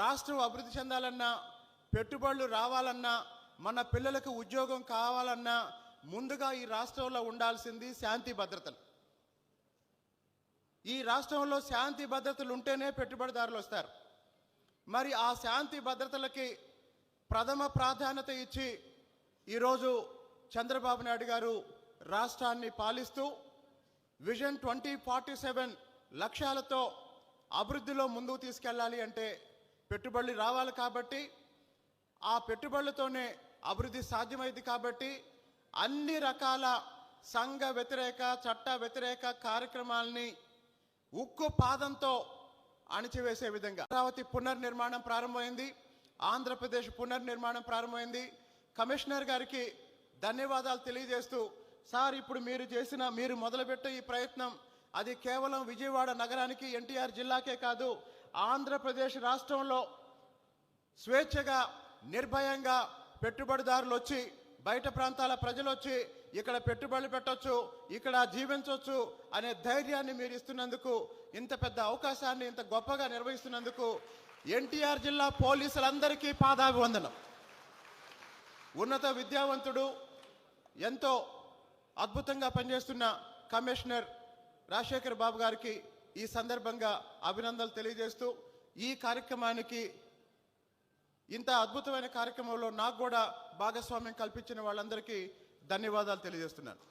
రాష్ట్రం అభివృద్ధి చెందాలన్నా పెట్టుబడులు రావాలన్నా మన పిల్లలకు ఉద్యోగం కావాలన్నా ముందుగా ఈ రాష్ట్రంలో ఉండాల్సింది శాంతి భద్రతలు. ఈ రాష్ట్రంలో శాంతి భద్రతలు ఉంటేనే పెట్టుబడిదారులు వస్తారు. మరి ఆ శాంతి భద్రతలకి ప్రథమ ప్రాధాన్యత ఇచ్చి ఈరోజు చంద్రబాబు నాయుడు గారు రాష్ట్రాన్ని పాలిస్తూ విజన్ ట్వంటీ ఫార్టీ సెవెన్ లక్ష్యాలతో అభివృద్ధిలో ముందుకు తీసుకెళ్ళాలి అంటే పెట్టుబడులు రావాలి కాబట్టి ఆ పెట్టుబడులతోనే అభివృద్ధి సాధ్యమైంది కాబట్టి అన్ని రకాల సంఘ వ్యతిరేక చట్ట వ్యతిరేక కార్యక్రమాల్ని ఉక్కు పాదంతో అణిచివేసే విధంగా. అమరావతి పునర్నిర్మాణం ప్రారంభమైంది ఆంధ్రప్రదేశ్ పునర్నిర్మాణం ప్రారంభమైంది. కమిషనర్ గారికి ధన్యవాదాలు తెలియజేస్తూ సార్ ఇప్పుడు మీరు చేసిన మీరు మొదలుపెట్టే ఈ ప్రయత్నం అది కేవలం విజయవాడ నగరానికి ఎన్టీఆర్ జిల్లాకే కాదు ఆంధ్రప్రదేశ్ రాష్ట్రంలో స్వేచ్ఛగా నిర్భయంగా పెట్టుబడిదారులు వచ్చి బయట ప్రాంతాల ప్రజలు వచ్చి ఇక్కడ పెట్టుబడులు పెట్టొచ్చు ఇక్కడ జీవించవచ్చు అనే ధైర్యాన్ని మీరు ఇస్తున్నందుకు ఇంత పెద్ద అవకాశాన్ని ఇంత గొప్పగా నిర్వహిస్తున్నందుకు ఎన్టీఆర్ జిల్లా పోలీసులందరికీ పాదాభివందనం. ఉన్నత విద్యావంతుడు ఎంతో అద్భుతంగా పనిచేస్తున్న కమిషనర్ రాజశేఖర్ బాబు గారికి ఈ సందర్భంగా అభినందనలు తెలియజేస్తూ ఈ కార్యక్రమానికి ఇంత అద్భుతమైన కార్యక్రమంలో నాకు కూడా భాగస్వామ్యం కల్పించిన వాళ్ళందరికీ ధన్యవాదాలు తెలియజేస్తున్నాను.